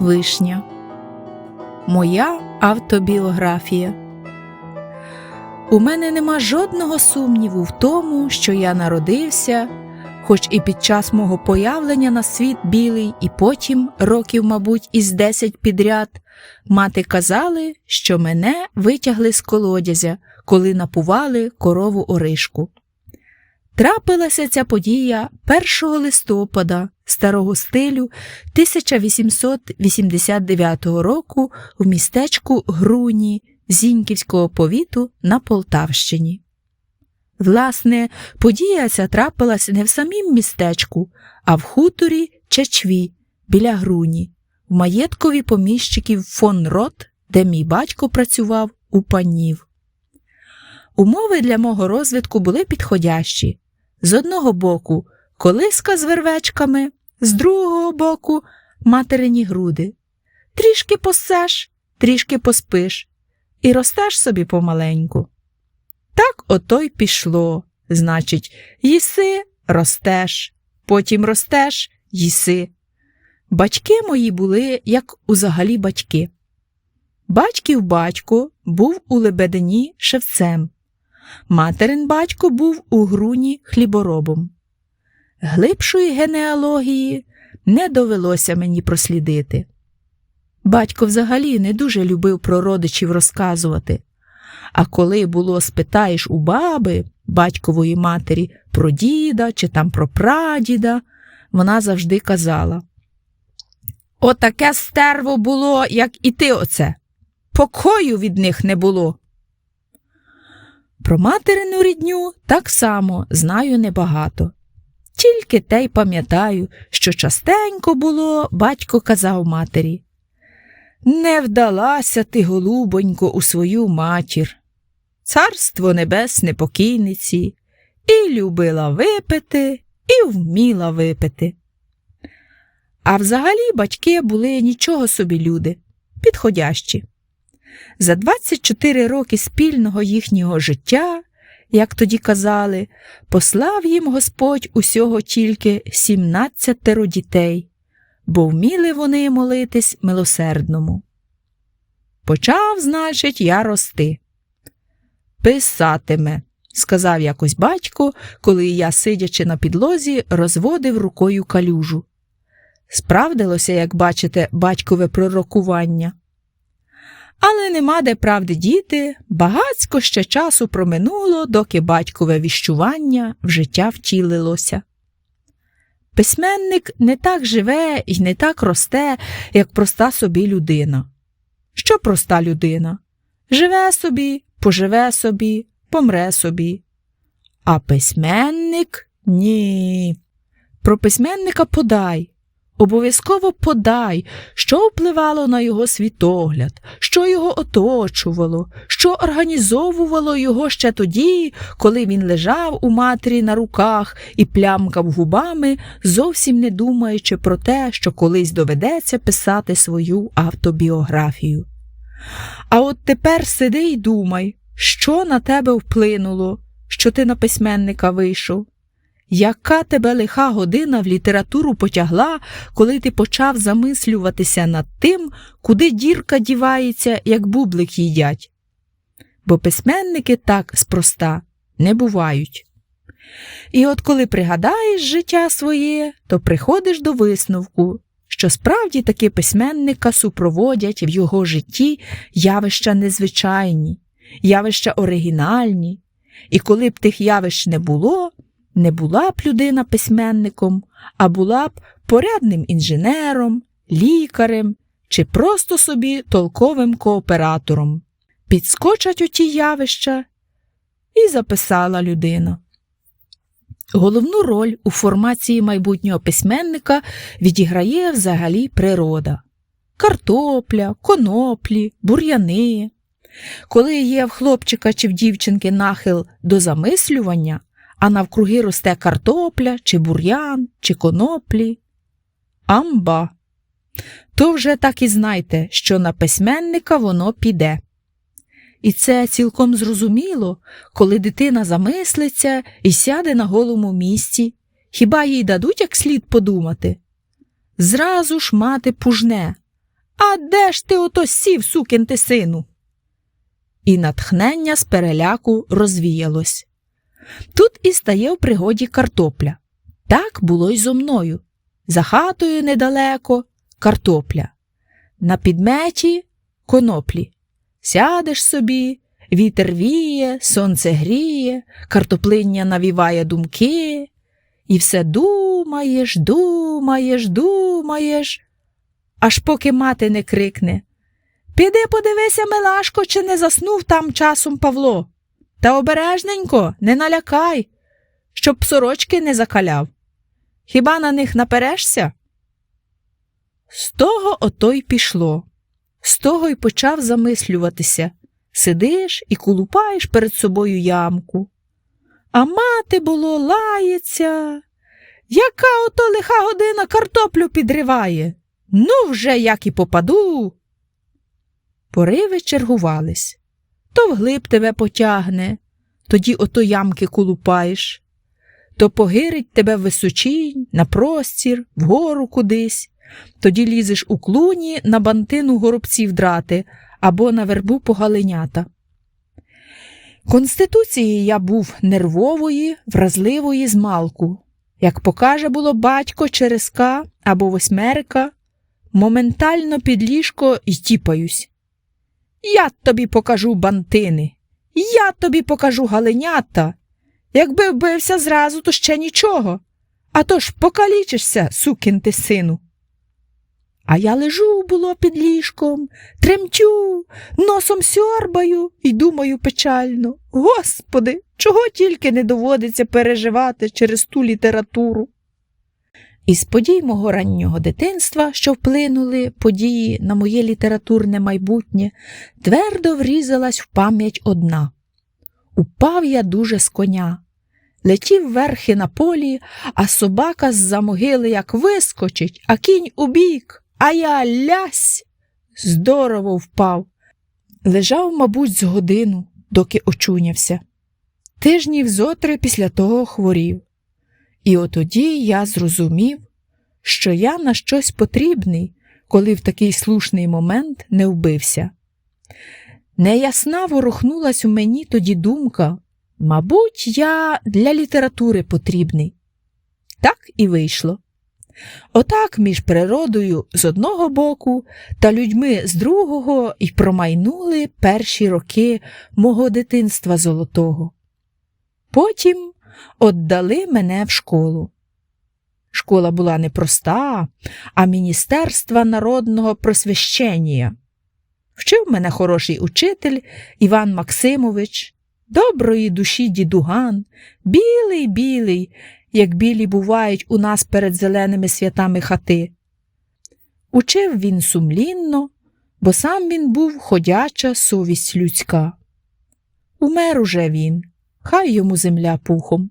Вишня. Моя автобіографія. У мене нема жодного сумніву в тому, що я народився, хоч і під час мого появлення на світ білий, і потім, років, мабуть, із десять підряд, мати казали, що мене витягли з колодязя, коли напували корову оришку. Трапилася ця подія 1 листопада старого стилю 1889 року в містечку Груні Зіньківського повіту на Полтавщині. Власне, подія ця трапилась не в самім містечку, а в хуторі Чечві біля Груні, в маєткові поміщиків фон Рот, де мій батько працював у панів. Умови для мого розвитку були підходящі. З одного боку колиска з вервечками, з другого боку материні груди. Трішки посеш, трішки поспиш, і ростеш собі помаленьку. Так ото й пішло. Значить, їси, ростеш, потім ростеш, їси. Батьки мої були, як узагалі батьки. Батьків батько був у Лебедині шевцем. Материн батько був у груні хліборобом. Глибшої генеалогії не довелося мені прослідити. Батько взагалі не дуже любив про родичів розказувати. А коли було спитаєш у баби, батькової матері, про діда чи там про прадіда, вона завжди казала Отаке стерво було, як і ти оце. Покою від них не було. Про материну рідню так само знаю небагато. Тільки те й пам'ятаю, що частенько було, батько казав матері. Не вдалася ти, голубонько, у свою матір. Царство небесне покійниці, і любила випити, і вміла випити. А взагалі батьки були нічого собі люди, підходящі. За 24 роки спільного їхнього життя, як тоді казали, послав їм Господь усього тільки 17 дітей, бо вміли вони молитись милосердному. Почав, значить, я рости. Писатиме, сказав якось батько, коли я, сидячи на підлозі, розводив рукою калюжу. Справдилося, як бачите, батькове пророкування. Але нема де правди діти, багацько ще часу проминуло, доки батькове віщування в життя втілилося. Письменник не так живе і не так росте, як проста собі людина. Що проста людина? Живе собі, поживе собі, помре собі. А письменник ні. Про письменника подай. Обов'язково подай, що впливало на його світогляд, що його оточувало, що організовувало його ще тоді, коли він лежав у матері на руках і плямкав губами, зовсім не думаючи про те, що колись доведеться писати свою автобіографію. А от тепер сиди й думай, що на тебе вплинуло, що ти на письменника вийшов. Яка тебе лиха година в літературу потягла, коли ти почав замислюватися над тим, куди дірка дівається, як бублик їдять? Бо письменники так спроста не бувають. І от коли пригадаєш життя своє, то приходиш до висновку, що справді таки письменника супроводять в його житті явища незвичайні, явища оригінальні, і коли б тих явищ не було, не була б людина письменником, а була б порядним інженером, лікарем чи просто собі толковим кооператором. Підскочать оті явища і записала людина. Головну роль у формації майбутнього письменника відіграє взагалі природа. Картопля, коноплі, бур'яни. Коли є в хлопчика чи в дівчинки нахил до замислювання, а навкруги росте картопля, чи бур'ян, чи коноплі. Амба. То вже так і знайте, що на письменника воно піде. І це цілком зрозуміло, коли дитина замислиться і сяде на голому місці, хіба їй дадуть як слід подумати? Зразу ж мати пужне, А де ж ти ото сів, сукин ти сину? І натхнення з переляку розвіялось. Тут і стає в пригоді картопля. Так було й зо мною. За хатою недалеко картопля. На підметі коноплі. Сядеш собі, вітер віє, сонце гріє, картоплиння навіває думки, і все думаєш, думаєш, думаєш, аж поки мати не крикне. Піди подивися, Милашко, чи не заснув там часом Павло. Та обережненько, не налякай, щоб сорочки не закаляв. Хіба на них наперешся? З того ото й пішло. З того й почав замислюватися. Сидиш і кулупаєш перед собою ямку. А мати було лається. Яка ото лиха година картоплю підриває? Ну, вже як і попаду. Пориви чергувались. То вглиб тебе потягне, тоді ото ямки кулупаєш, то погирить тебе в височінь, на простір, вгору кудись, тоді лізеш у клуні на бантину горобців драти або на вербу погаленята. Конституції я був нервової, вразливої змалку. Як покаже було батько через К або восьмерка, моментально під ліжко й тіпаюсь. Я тобі покажу бантини, я тобі покажу галенята. Якби вбився зразу, то ще нічого. А то ж покалічишся, сукін ти сину. А я лежу, було під ліжком, тремтю, носом сьорбаю і думаю печально. Господи, чого тільки не доводиться переживати через ту літературу. Із подій мого раннього дитинства, що вплинули події на моє літературне майбутнє, твердо врізалась в пам'ять одна. Упав я дуже з коня. Летів верхи на полі, а собака з-за могили як вискочить, а кінь убік, а я лясь. Здорово впав. Лежав, мабуть, з годину, доки очунявся. Тижнів зотри після того хворів. І отоді я зрозумів, що я на щось потрібний, коли в такий слушний момент не вбився. Неясна ворухнулась у мені тоді думка, мабуть, я для літератури потрібний. Так і вийшло. Отак між природою з одного боку та людьми з другого й промайнули перші роки мого дитинства золотого. Потім отдали мене в школу. Школа була не проста, а Міністерства народного просвящення. Вчив мене хороший учитель Іван Максимович, доброї душі дідуган, білий білий, як білі бувають у нас перед зеленими святами хати. Учив він сумлінно, бо сам він був ходяча совість людська. Умер уже він, хай йому земля пухом.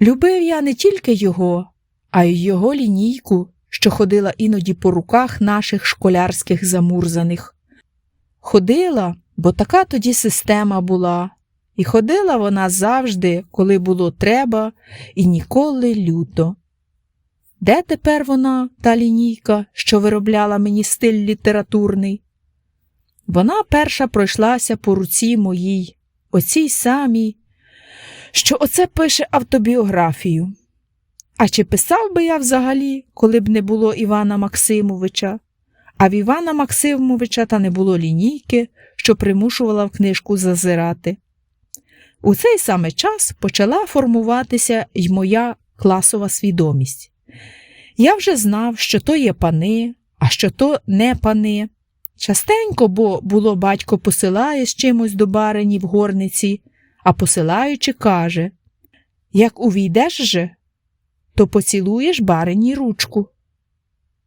Любив я не тільки його, а й його лінійку, що ходила іноді по руках наших школярських замурзаних. Ходила, бо така тоді система була, і ходила вона завжди, коли було треба, і ніколи люто. Де тепер вона, та лінійка, що виробляла мені стиль літературний? Вона перша пройшлася по руці моїй, оцій самій, що оце пише автобіографію. А чи писав би я взагалі, коли б не було Івана Максимовича? А в Івана Максимовича та не було лінійки, що примушувала в книжку зазирати. У цей саме час почала формуватися й моя класова свідомість. Я вже знав, що то є пани, а що то не пани. Частенько, бо було батько посилає з чимось до барині в горниці, а посилаючи, каже Як увійдеш же, то поцілуєш барині ручку.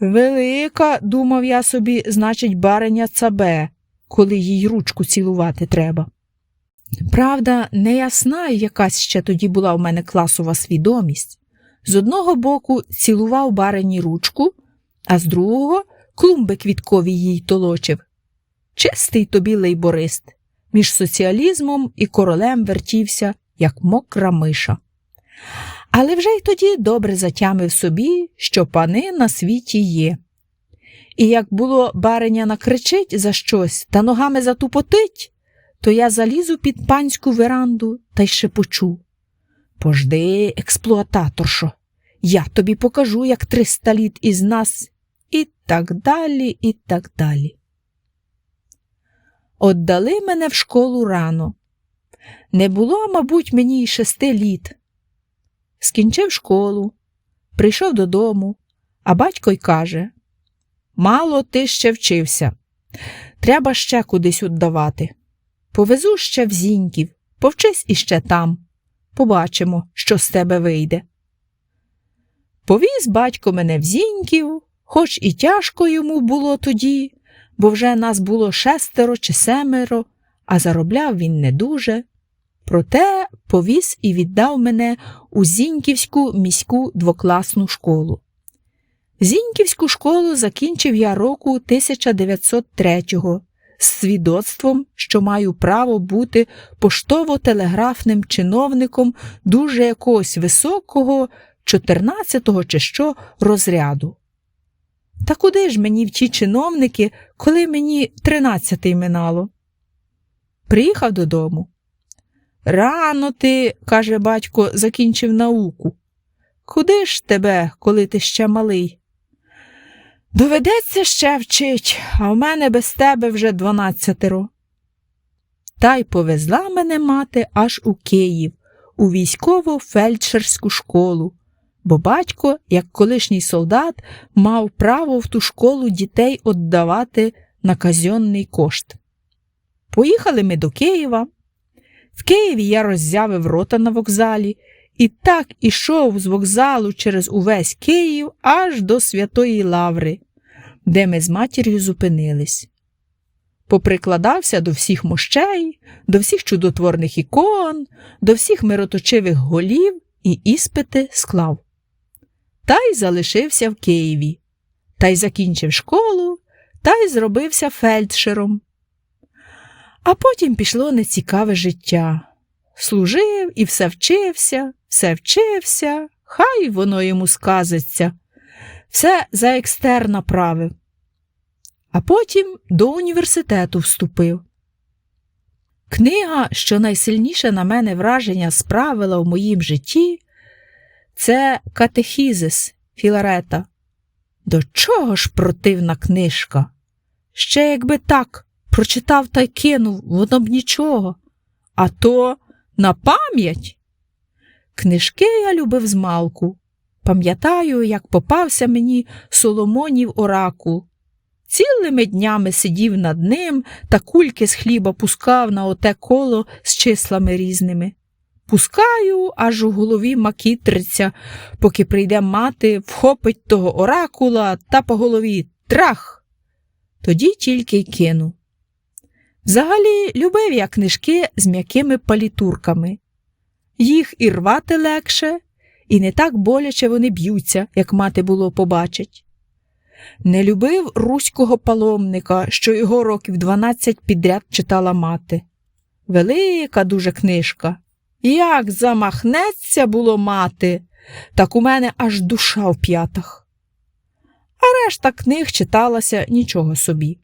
Велика, думав я собі, значить, бариня цабе, коли їй ручку цілувати треба. Правда, не ясна, якась ще тоді була в мене класова свідомість. З одного боку цілував барині ручку, а з другого клумби квіткові їй толочив. Чистий тобі лейборист, між соціалізмом і королем вертівся, як мокра миша. Але вже й тоді добре затямив собі, що пани на світі є. І як було бариня накричить за щось та ногами затупотить, то я залізу під панську веранду та й шепочу. Пожди, експлуататоршо, я тобі покажу, як триста літ із нас, і так далі, і так далі. Отдали мене в школу рано. Не було, мабуть, мені й шести літ. Скінчив школу, прийшов додому, а батько й каже: Мало ти ще вчився. Треба ще кудись віддавати. Повезу ще в зіньків, повчись іще там. Побачимо, що з тебе вийде. Повіз батько мене в зіньків, хоч і тяжко йому було тоді, бо вже нас було шестеро чи семеро, а заробляв він не дуже. Проте повіз і віддав мене у Зіньківську міську двокласну школу. Зіньківську школу закінчив я року 1903-го з свідоцтвом, що маю право бути поштово-телеграфним чиновником дуже якогось високого, 14-го чи що розряду. Та куди ж мені в ті чиновники, коли мені 13-й минало? Приїхав додому. Рано ти, каже батько, закінчив науку. Куди ж тебе, коли ти ще малий? Доведеться ще вчить, а в мене без тебе вже дванадцятеро. Та й повезла мене мати аж у Київ, у військово фельдшерську школу, бо батько, як колишній солдат, мав право в ту школу дітей віддавати на казьонний кошт. Поїхали ми до Києва. В Києві я роззявив рота на вокзалі і так ішов з вокзалу через увесь Київ аж до Святої Лаври, де ми з матір'ю зупинились. Поприкладався до всіх мощей, до всіх чудотворних ікон, до всіх мироточивих голів і іспити склав. Та й залишився в Києві, та й закінчив школу, та й зробився фельдшером. А потім пішло нецікаве життя. Служив і все вчився, все вчився, хай воно йому сказиться. Все за екстерн направив. А потім до університету вступив. Книга, що найсильніше на мене враження справила в моїм житті, це Катехізис Філарета. До чого ж противна книжка? Ще якби так прочитав та й кинув, воно б нічого. А то на пам'ять. Книжки я любив з малку. Пам'ятаю, як попався мені Соломонів оракул. Цілими днями сидів над ним та кульки з хліба пускав на оте коло з числами різними. Пускаю, аж у голові макітриться, поки прийде мати, вхопить того оракула та по голові трах. Тоді тільки й кину. Взагалі любив я книжки з м'якими палітурками. Їх і рвати легше, і не так боляче вони б'ються, як мати було побачить. Не любив руського паломника, що його років дванадцять підряд читала мати. Велика дуже книжка. Як замахнеться було мати, так у мене аж душа в п'ятах. А решта книг читалася нічого собі.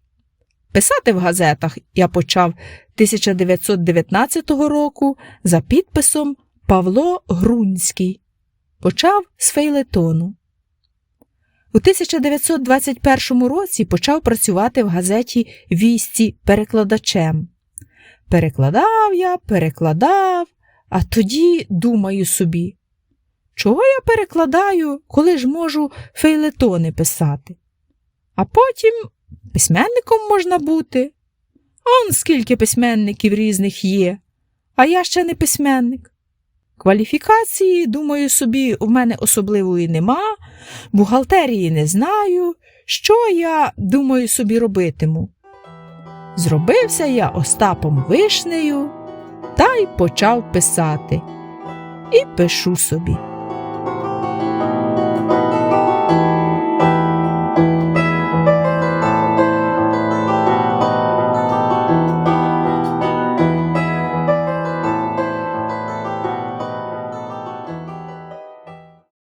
Писати в газетах я почав 1919 року за підписом Павло Грунський. Почав з фейлетону. У 1921 році почав працювати в газеті Вісті перекладачем. Перекладав я, перекладав, а тоді думаю собі, чого я перекладаю, коли ж можу фейлетони писати? А потім письменником можна бути. Он скільки письменників різних є, а я ще не письменник. Кваліфікації, думаю собі, в мене особливої нема, бухгалтерії не знаю. Що я, думаю, собі робитиму? Зробився я Остапом Вишнею та й почав писати. І пишу собі.